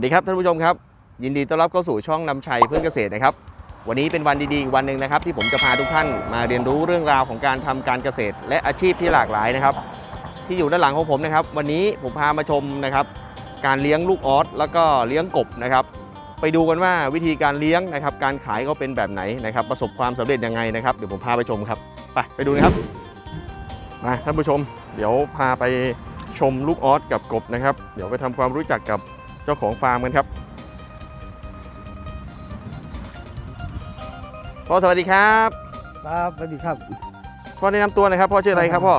สวัสดีครับท่านผู้ชมครับ ยินดีต้อนรับเข้าสู่ช่องนำชัยเพื่อนเกษตรนะครับ วันนี้เป็นวันดีๆอีกวันหนึ่งนะครับ ที่ผมจะพาทุกท่านมาเรียนรู้เรื่องราวของการทำการเกษตร และอาชีพที่หลากหลายนะครับ ที่อยู่ด้านหลังของผมนะครับ วันนี้ผมพามาชมนะครับ การเลี้ยงลูกออสแล้วก็เลี้ยงกบนะครับ ไปดูกันว่าวิธีการเลี้ยงนะครับ การขายเขาเป็นแบบไหนนะครับ ประสบความสำเร็จยังไงนะครับเดี๋ยวผมพาไปชมครับไปไปดูนะครับมาท่านผู้ชม เดี๋ยวพาไปชมลูกออสกับกบนะครับ เดี๋ยวไปทำความรู้จักกับ เจ้าของฟาร์มกันครับพ่อสวัสดีครับครับสวัสดีครับพ่อแนะนำตัวหนะครับพ่อชื่ออะไรครับพ่อ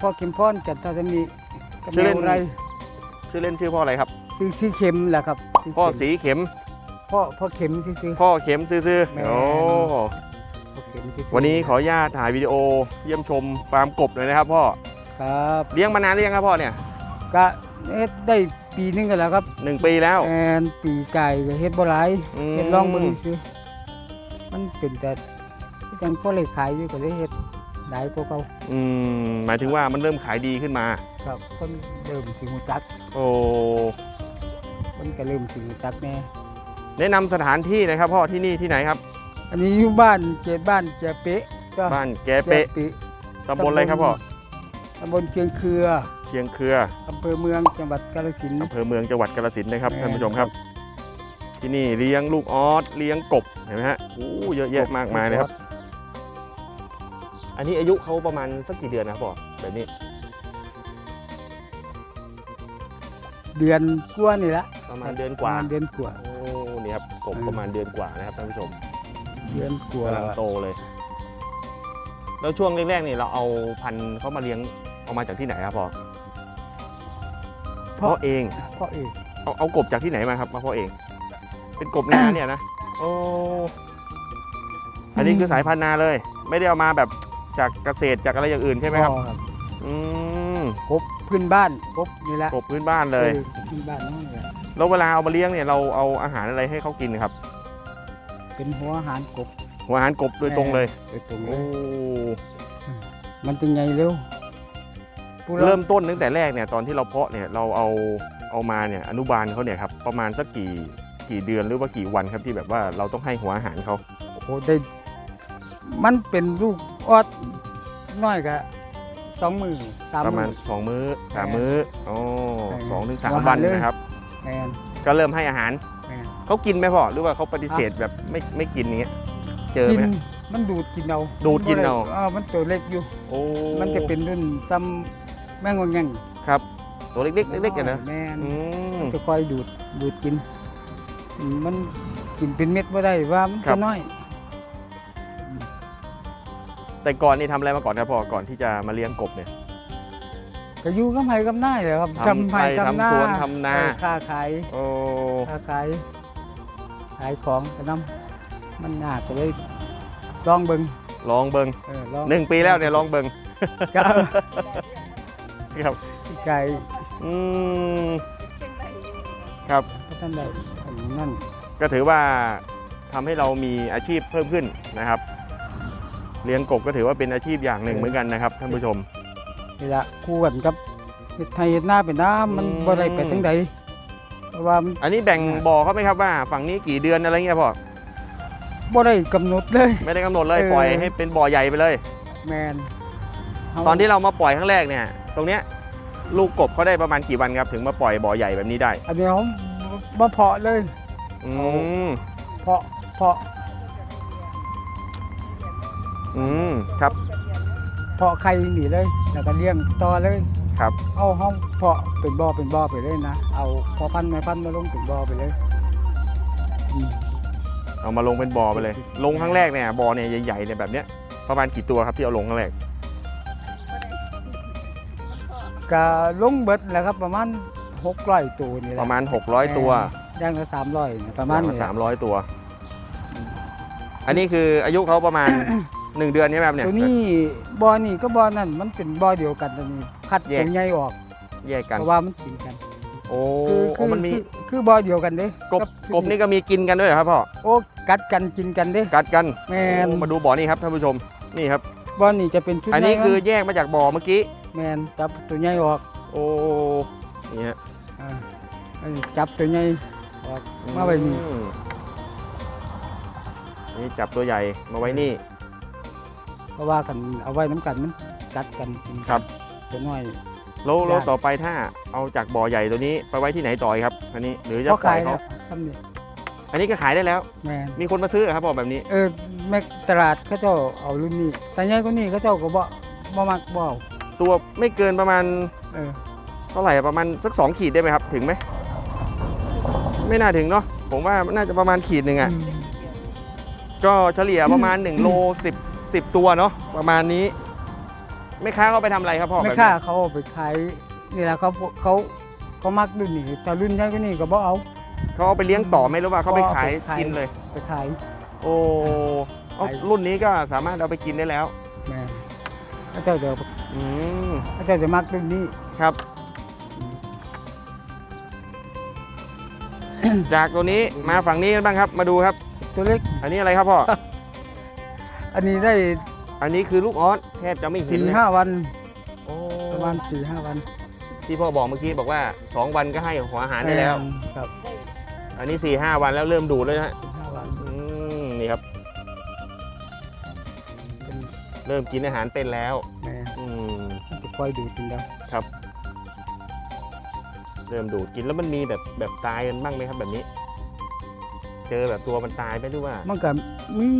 พ่อเข็มพรจันทรมีกับชื่อแมเล่นวไร ชื่อเล่นชื่อพ่ออะไรครับซื้อซีเข็มแหละครับพ่อเข็มสีเข็มพ่อพ่อเข็มซื้อซื้อพ่อเข็มซื่อแม่ๆโอ้พ่อเข็มซื้อๆวันนี้ขออนุญาตถ่ายวิดีโอเยี่ยมชมฟาร์มกบหน่อยนะครับพ่อครับเลี้ยงมานานหรือยังครับพ่อเนี่ยก็เฮ็ดได้ ปีหนึงกันแล้วครับหนึ่งปีแล้ว แอนปีไก่ก็เฮ็ดบ่หลายอืม เฮ็ดลองบ่ได้ซื้อมันเป็นแต่ยังพอเลยขายอยู่ก็เลยเฮ็ดหลายกว่าเก่าอืมหมายถึงว่ามันเริ่มขายดีขึ้นมา ครับคนเริ่มสิฮู้จักโอ้คนก็เริ่มสิฮู้จักแน่แนะนำสถานที่หนะครับพ่อที่นี่ที่ไหนครับ อันนี้อยู่บ้านเจดบ้านเจเป๊ะก็บ้านแกเป๊ะแป๊ะตำบลอะไรครับพ่อตำบลเชียงเครือ เชียงเครืออำเภอเมืองจังหวัดกาฬสินธุ์อำเภอเมืองจังหวัดกาฬสินธุ์นะครับแม่ท่านผู้ชมครับ ที่นี่เลี้ยงลูกออสเลี้ยงกบเห็นไหมฮะโอ้เยอะแยะมากมายเลยครับ อันนี้อายุเขาประมาณสักกี่เดือนนะครับพ่อแบบนี้ เดือนกว่านี่ละประมาณเดือนกว่า ประมณเดือนกว่า โอ้นี่ครับกบอืมประมาณเดือนกว่านะครับท่านผู้ชมเดือนกว่ากำลังโตเลย แล้วช่วงแรกๆนี่เราเอาพันธุ์เขามาเลี้ยงเอามาจากที่ไหนครับพ่อ เพราะเพาะเองเพราะเอกเอาเอากบจากที่ไหนมาครับมาเพาะเอง เป็นกบนาเนี่ยนะโอ้อันนี้คือสายพันธุ์นาเลย ไม่ได้เอามาแบบจากเกษตรจากอะไรอย่างอื่นใช่ไหมครับพ่อครับอืมกบพื้นบ้านกบนี่ละกบพื้นบ้านเลยออพื้นบ้านนั่นแหละแล้วเวลาเอามาเลี้ยงเนี่ยเราเอาอาหารอะไรให้เขากินครับ เป็นหัวอาหารกบหัวอาหารกบโดยตรงเลยโดยตรงเลโอ้ยมันเป็นไงเร็ว ผู้เริ่มต้นตั้งแต่แรกเนี่ยตอนที่เราเพาะเนี่ยเราเอาเอามาเนี่ยอนุบาลเขาเนี่ยครับประมาณสักกี่กี่เดือนหรือว่ากี่วันครับที่แบบว่าเราต้องให้หัวอาหารเขาโอ้โหได้ มันเป็นลูกออดน้อยกะสองมือสามประมาณมือสองมื้อสามมื้ออ๋อใช่สองถึงสามหัวอาหารวันเลย นะครับ แมนก็เริ่มให้อาหารแมนเขากินไหมพ่อหรือว่าเขาปฏิเสธแบบไม่ไม่กินอย่างเงี้ยเจอกิไหม นมันดูดกินเอาดูดกินเอา มับ่ได้มันตัวเล็กอยู่ โอ้มันจะเป็นรุ่นซ้ำ แมงวงแงงครับ ตัวเล็กๆเล็กๆกันนะแม่นอืม จะคอยดูดดูดกินอืมมันกินเป็นเม็ดบ่ได้ว่ามันครัจะบ น้อย แต่ก่อนนี่ทำอะไรมาก่อนครับพ่อก่อนที่จะมาเลี้ยงกบเนี่ย ก็อยู่กับไผกับหน้าเลยครับทำไร่ทำนาทำสวนทำนา เออค้าขายโอ้ค้าขายขายของกระนำมันยากก็เลยลองเบิ่งลองเบิงเออลองหนึ่งปีแล้วเนี่ยลองเบิง ครับ ครับไก่อืมครับก็ท่านได้อันนั่นก็ถือว่าทำให้เรามีอาชีพเพิ่มขึ้นนะครับ เลี้ยงกบก็ถือว่าเป็นอาชีพอย่างหนึ่งเหมือนกันนะครับท่านผู้ชม นี่ละคู่กันกับเฮ็ดไทยเฮ็ดหน้าเป็นน้ำมันอืม บ่ได้ไปทางใดเพราะว่ามันอันนี้แบ่งบ่อเขาไหมครับว่า ฝั่งนี้กี่เดือนอะไรเงี้ยพ่อบ่ได้กำหนดเลย ไม่ได้กำหนดเลยเออ ปล่อยให้เป็นบ่อใหญ่ไปเลย แมนเฮาตอนที่เรามาปล่อยครั้งแรกเนี่ย ตรงเนี้ยลูกกบเขาได้ประมาณกี่วันครับถึงมาปล่อยบ่อใหญ่แบบนี้ได้อันนี้เขามาเพาะเลย อืมเพาะเพาะอืมครับเพาะไข่หนีเลยแล้วก็เลี้ยงต่อเลย ครับ เอาห้องเพาะเป็นบ่อเป็นบ่อไปเลยนะ เอาพอพันธุ์แม่พันธุ์มาลงเป็นบ่อไปเลยอืมเอามาลงเป็นบ่อไปเลย ลงครั้งแรกเนี่ยบ่อเนี่ยใหญ่ๆเนี่ยแบบเนี้ยประมาณกี่ตัวครับที่เอาลงครั้งแรก ก็ลงเบิดแหล้วครับประมาณหกร้อยตัวนี่แหละประมาณ 600 ตัวอย่างละสามร้อยประมาณนี้แหละสามร้อยตัว อันนี้คืออายุเขาประมาณหนึ่งเดือนใช่ไหมครับเนี่ย ตัวนี้บ่อนี่ก็บ่อนั่นมันเป็นบ่อเดียวกันตัวนี้คัดแยก ตัวใหญ่ออกแยกกัน เพราะว่ามันกินกันโอ้คือโอ้มันมีคือคือบ่อเดียวกันเด้กบกบนี่ก็มีกินกันด้วยเหรอครับพ่อโอ้กัดกันกินกันเด้ กัดกันแม่น โอ้มาดูบ่อนี่ครับท่านผู้ชมนี่ครับบ่อนี่จะเป็นชุดอันนี้ใหญ่คือแยกมาจากบ่อเมื่อกี้ แมนจับตัวใหญ่ออกโอ้นี่ฮะอ่าอันนี้จับตัวใหญ่ออกมาไว้นี่อืมนี่จับตัวใหญ่มาไว้นี่ เพราะว่ากันเอาไว้น้ำกันมันกัดกันกินกันครับ ตัวน้อย แล้วแล้วได้ ต่อไปถ้าเอาจากบ่อใหญ่ตัวนี้ไปไว้ที่ไหนต่อยครับ อันนี้หรือจะเขาปล่อขายยเขาแล้วซ้ำนี่อันนี้ก็ขายได้แล้ว แม่นมีคนมาซื้อเหรอครับบอกแบบนี้เออแม่ตลาดเขาเจ้าเอารุ่นนี้แต่ใหญ่กว่านี้เขาเจ้าก็บ่บ่มักบ่เอา ตัวไม่เกินประมาณเออเท่าไหร่อะประมาณสักสองขีดได้ไหมครับ ถึงไหม ไม่น่าถึงเนาะผมว่าน่าจะประมาณขีดหนึ่งอะอืมก็เฉลี่ยประมาณ1โล10 10 ตัวเนาะประมาณนี้แม่ค้าเขาไปทำอะไรครับพ่อแม่แบบค้านี้เขาเอาไปขายนี่แหละเขาเขาเขามักรุ่นนี้แต่รุ่นใหญ่กว่านี้ก็บ่เอา เขาเอาไปเลี้ยงต่อไหมหรือว่าเขาไปขายก็เอาไปขายกินเลย ไปขาย โอ้เอาขาย รุ่นนี้ก็สามารถเอาไปกินได้แล้วแม่นเขาเจ้าจะอืม เขาเจ้าจะมักรุ่นนี้ ครับ จากตัวนี้มาฝั่งนี้กันบ้างครับ มาดูครับ ตัวเล็ก อันนี้อะไรครับพ่อ อันนี้ได้อันนี้คือลูกออสแทบจะไม่เห็นสี่เลยห้าวัน โอ้ประมาณสี่ห้าวันที่พ่อบอกเมื่อกี้บอกว่า 2 วันก็ให้หัวอาหารได้แล้ว ครับอันนี้4ี่ห้าวันแล้วเริ่มดูดเลยนะฮะสี่ห้าวัน อืมนี่ครับ เป็นเริ่มกินอาหารเป็นแล้วแม่อืมจะ คอยดูดกินแล้วเริ่มดูดกินแล้วมันมีแบบแบบตายกันบ้างไหมครับแบบนี้ เจอแบบตัวมันตายไหมหรือว่ามันก็มี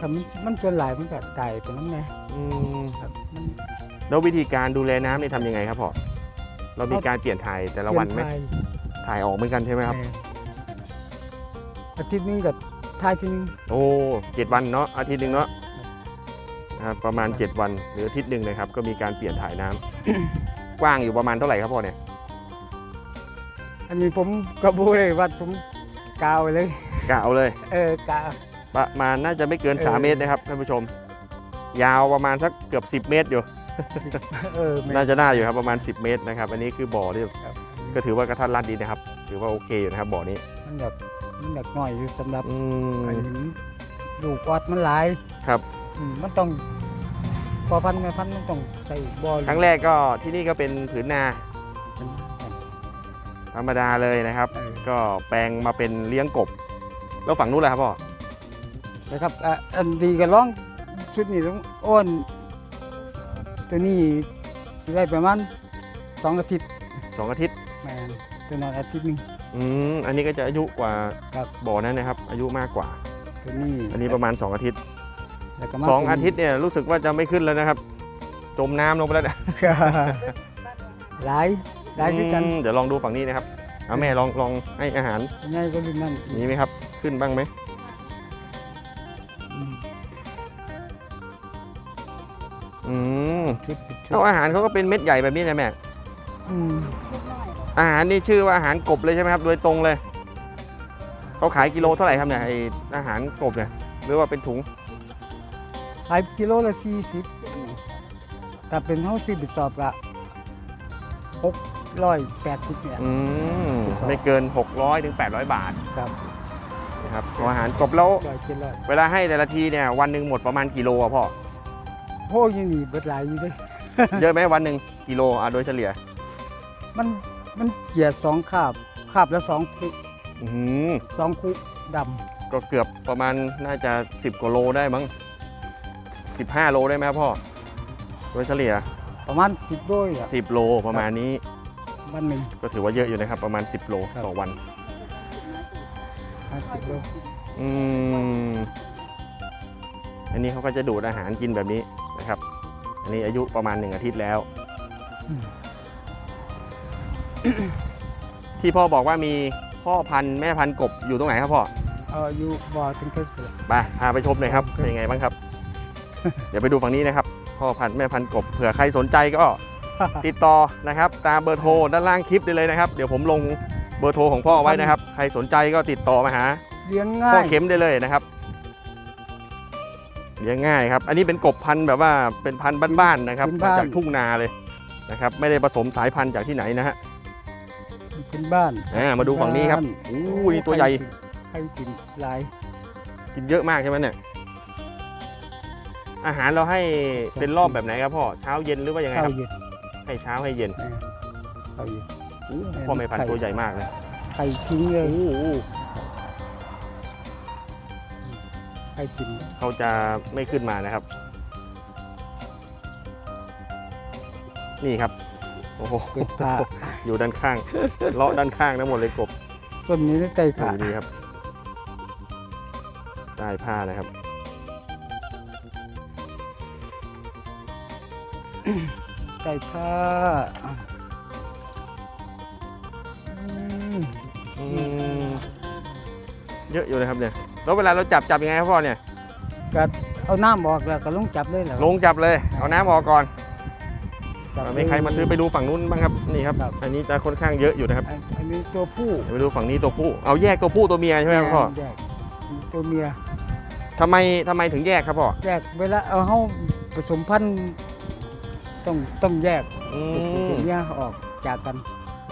ถ้ามันมันส่วนหลายมันก็ตายไปนั่นไงอืมครับมันแล้ววิธีการดูแลน้ำนี่ทำยังไงครับพ่อเรามีการเปลี่ยนถ่ายแต่ละวันไหมเปลี่ยนถ่ายออกเหมือนกันใช่ไหมทายครับ แม่อาทิตย์หนึงกับทายทีนึงโอ้เจ็ดวันเนาะอาทิตย์หนึ่งเนาะ นะครับประมาณ 7 วันหรืออาทิตย์หนึ่งนะครับ ก็มีการเปลี่ยนถ่ายน้ำกว้างอยู่ประมาณเท่าไหร่ครับพ่อเนี่ยอันนี้ผมกระบูเลยวัดผมกาวไว้เลยกะเอาเลย เออกาวประมาณน่าจะไม่เกินเออ3เมตรนะครับท่านผู้ชม ยาวประมาณสักเกือบ 10 เมตรอยู่เออแม่น่าจะน่าอยู่ครับประมาณ 10 เมตรนะครับ อันนี้คือบ่อที่ครับก็ถือว่ากระทัดรัดดีนะครับ ถือว่าโอเคอยู่นะครับบ่อนี้มันแบบมันแบบหน่อยอยู่สำหรับอือันมนี้ลูกวัดมันหลายครับ อืมมันต้องพอพันธุ์แม่พันธุ์มันต้องใส่บอลครั้งแรกก็ที่นี่ก็เป็นผืนนาธรรมดาเลยนะครับเออก็แปลงมาเป็นเลี้ยงกบ แล้วฝั่งนู้นแหละครับพ่อนะครับอะอันดีก็ร้องชุดนี้ต้องอ้นตัวนี้สิได้ประมาณสองอาทิตย์สองอาทิตย์แม่นตัวนั้นอาทิตย์หนึง อืมอันนี้ก็จะอายุกว่าครับ บ่อนั้นนะครับ อายุมากกว่า ตัวนี้อันนี้ประมาณ 2 อาทิตย์ แล้วก็มาสองตัวนี้อาทิตย์เนี่ยรู้สึกว่าจะไม่ขึ้นแล้วนะครับ จมน้ำลงไปแล้วนะหลายหลายคือกันอืมเดี๋ยวลองดูฝั่งนี้นะครับเอาแม่ลองลองให้อาหารง่ายก็รุ่นนั้นมีไหมครับ ขึ้นบ้างไหมอืมอืมชุดชุดเอาอาหารเขาก็เป็นเม็ดใหญ่แบบนี้นะแม่อืมอาหารนี่ชื่อว่าอาหารกบเลยใช่ไหมครับ โดยตรงเลยเขาขายกิโลเท่าไหร่ครับเนี่ยไออาหารกบเนี่ยหรือว่าเป็นถุง ขายกิโลละสี่สิบแต่เป็นเท่าสิบสอบละหกร้อยแปดสิบเนี่ย อืมครับไม่เกิน 600ถึง800 บาทครับนะครับเอาอาหารกบแล้วร้อยเจ็ดร้อยเวลาให้แต่ละทีเนี่ยวันหนึ่งหมดประมาณกิโลอะพ่อโหอยังนี่เบิดหลายอยู่เด้วยเยอะไหมวันหนึ่งกิโลอะโดยเฉลี่ยมันมันเกียร์สองขาบขาบละสองคุอื้อหือสองคุดก็เกือบประมาณน่าจะ 10กว่าโลได้มั้ง 15 โลได้ไหมครับพ่อ โดยเฉลี่ยำประมาณสิบโลอะ10 โลประมาณนี้ วันหนึ่ง ก็ถือว่าเยอะอยู่นะครับ ประมาณ 10 โลครับ ต่อวัน ห้าสิบโลอืม อันนี้เขาก็จะดูดอาหารกินแบบนี้นะครับ อันนี้อายุประมาณ1อาทิตย์แล้ว ที่พ่อบอกว่ามีพ่อพันธุ์แม่พันธุ์กบอยู่ตรงไหนครับพ่อ เอาอยู่บ่อถึงเท่าไหร่ ไปพาไปชมหน่อยครับครับเป็นยังไงบ้างครับ เดี๋ยวไปดูฝั่งนี้นะครับพ่อพันธุ์แม่พันธุ์กบเผื่อใครสนใจก็ติดต่อนะครับ ตามเบอร์โทรด้านล่างคลิปได้เลยนะครับ เดี๋ยวผมลงเบอร์โทรของพ่อไว้นะครับ ใครสนใจก็ติดต่อมาหาเลี้ยงง่าพ่อย เข็มได้เลยนะครับเลี้ยงง่ายครับ อันนี้เป็นกบพันธุ์แบบว่าเป็นพันธุ์บ้านๆนะครับมาจากทุ่งนาเลยนะครับ ไม่ได้ผสมสายพันธุ์จากที่ไหนนะฮะเป็นบ้านอ่ามาดูฝั่งนี้ครับานอู้นี่ตัวใหญ่ ใครกินหลายกินเยอะมากใช่ไหมเนี่ย อาหารเราให้เป็นรอบแบบไหนครับพ่อเช้าเย็นหรือว่ายังไงเช้าครับเย็นให้เช้าให้เย็นเช้าเย็น อู้พ่อแม่พันธุ์ตัวใหญ่มากเลยไข่ทิ้งเลโอ้ยโหไข่กินเขาจะไม่ขึ้นมานะครับ นี่ครับโอ้โหเป็ดผ้าอยู่ด้านข้าง เลาะด้านข้างทั้งหมดเลยกบส่วนนี้ได้ไก่ดูผ้าดีครับใต้ผ้านะครับ ไก่ผ้าอืมอืมเยอะอยู่นะครับเนี่ยแล้วเวลาเราจับจับยังไงครับพ่อเนี่ยก็เอาน้ำออกแล้วก็ลงจับเลยเหรอลงจับเลย เอาน้ำออกก่อนจับเลย มีใครมาซื้อไปดูฝั่งนู้นบ้างครับนี่ครับ ครับ อันนี้จะค่อนข้างเยอะอยู่นะครับอันอันนี้ตัวผู้เดี๋ยวไปดูฝั่งนี้ตัวผู้เอาแยกตัวผู้ตัวเมียใช่ไหมครับพ่อแยกตัวเมียทำไมทำไมถึงแยกครับพ่อแยกเวลาเอาเข้าผสมพันธุ์ ต้องต้องแยกอืตัวมเมียออกจากกัน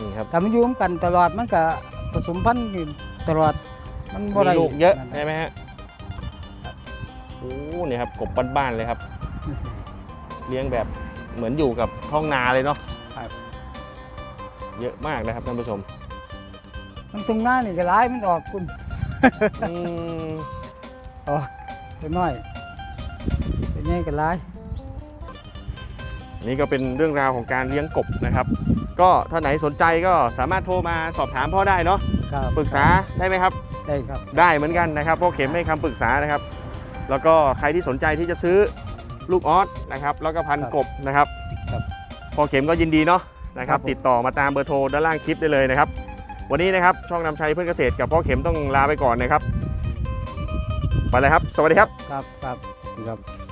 นี่ครับแต่มันอยู่ร่วมกันตลอดมันก็ผสมพันธุ์อยู่ตลอดมันบ่มีได้ลูกเยอะนั่นใช่ไหมฮะโอ้เนี่ยครับกบบ้านๆเลยครับ เลี้ยงแบบเหมือนอยู่กับท้องนาเลยเนาะครับ เยอะมากนะครับท่านผู้ชมมันตรงหน้านี่ก็ร้ายมันออกคุณอืมออกตัวน้อยตัวใหญ่ก็ร้าย นี่ก็เป็นเรื่องราวของการเลี้ยงกบนะครับ ก็ถ้าไหนสนใจก็สามารถโทรมาสอบถามพ่อได้เนาะครับปรึกษาได้ไหมครับ ได้ครับ ได้เหมือนกันนะครับพ่อเข็มให้คำปรึกษานะครับ แล้วก็ใครที่สนใจที่จะซื้อลูกออสนะครับแล้วก็พันครับกบนะครับครับพ่อเข็มก็ยินดีเนาะนะครับ ครับผม ติดต่อมาตามเบอร์โทรด้านล่างคลิปได้เลยนะครับ วันนี้นะครับช่องนำชัยเพื่อนเกษตรกับพ่อเข็มต้องลาไปก่อนนะครับไปเลยครับ สวัสดีครับ ครับครับครับ